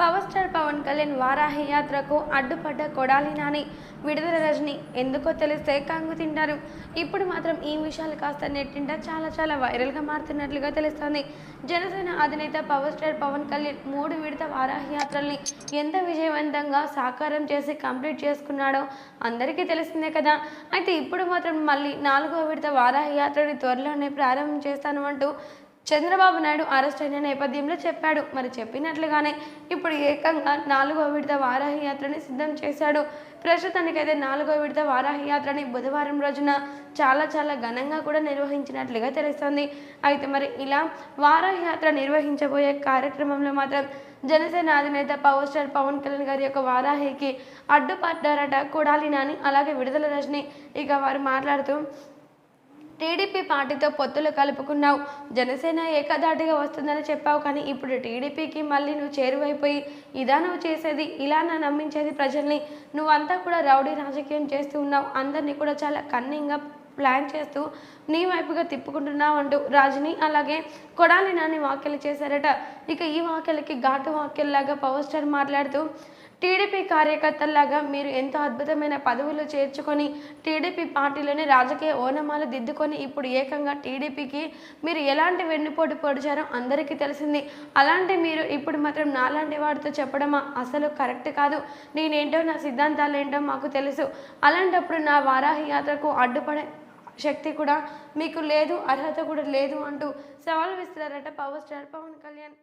Power star Pawan Kalyan Varahi యాత్రకు అడ్డుపడ్డ కొడాలి నాని. విడుదల రజని ఎందుకో తెలిస్తే కంగు తింటారు. ఇప్పుడు మాత్రం ఈ విషయాలు కాస్త నెట్టింట చాలా చాలా వైరల్గా మారుతున్నట్లుగా తెలుస్తోంది. జనసేన అధినేత పవర్ స్టార్ పవన్ కళ్యాణ్ మూడు విడత వారాహి యాత్రల్ని ఎంత విజయవంతంగా సాకారం చేసి కంప్లీట్ చేసుకున్నాడో అందరికీ తెలిసిందే కదా. అయితే ఇప్పుడు మాత్రం మళ్ళీ నాలుగో విడత వారాహి యాత్రని త్వరలోనే ప్రారంభం చేస్తాను అంటూ చంద్రబాబు నాయుడు అరెస్ట్ అయిన నేపథ్యంలో చెప్పాడు. మరి చెప్పినట్లుగానే ఇప్పుడు ఏకంగా నాలుగో విడత వారాహి యాత్రని సిద్ధం చేశాడు. ప్రస్తుతానికైతే నాలుగో విడత వారాహి యాత్రని బుధవారం రోజున చాలా చాలా ఘనంగా కూడా నిర్వహించినట్లుగా తెలుస్తుంది. అయితే మరి ఇలా వారాహి యాత్ర నిర్వహించబోయే కార్యక్రమంలో మాత్రం జనసేన అధినేత పవర్ స్టార్ పవన్ కళ్యాణ్ గారి యొక్క వారాహికి అడ్డుపడ్డారట కొడాలి నాని అలాగే విడుదల రజని. ఇక వారు మాట్లాడుతూ టీడీపీ పార్టీతో పొత్తులు కలుపుకున్నావు. జనసేన ఏకధాటిగా వస్తుందని చెప్పావు కానీ ఇప్పుడు టీడీపీకి మళ్ళీ నువ్వు చేరువైపోయి ఇదా నువ్వు చేసేది? ఇలా నా నమ్మించేది ప్రజల్ని. నువ్వంతా కూడా రౌడీ రాజకీయం చేస్తూ ఉన్నావు. అందరినీ కూడా చాలా కన్నింగ్గా ప్లాన్ చేస్తూ నీ వైపుగా తిప్పుకుంటున్నావు అంటూ రాజుని అలాగే కొడాలి నాని వ్యాఖ్యలు చేశారట. ఇక ఈ వ్యాఖ్యలకి ఘాటు వ్యాఖ్యల్లాగా పవర్ స్టార్ మాట్లాడుతూ టీడీపీ కార్యకర్తల్లాగా మీరు ఎంతో అద్భుతమైన పదవులు చేర్చుకొని టీడీపీ పార్టీలోనే రాజకీయ ఓనమాలు దిద్దుకొని ఇప్పుడు ఏకంగా టీడీపీకి మీరు ఎలాంటి వెన్నుపోటు పొడిచారో అందరికీ తెలిసింది. అలాంటి మీరు ఇప్పుడు మాత్రం నాలాంటి వాడితో చెప్పడమా? అసలు కరెక్ట్ కాదు. నేనేంటో నా సిద్ధాంతాలు ఏంటో మాకు తెలుసు. అలాంటప్పుడు నా వారాహి యాత్రకు అడ్డుపడే శక్తి కూడా మీకు లేదు అర్హత కూడా లేదు అంటూ సవాల్ విస్తున్నారట పవర్ స్టార్ పవన్ కళ్యాణ్.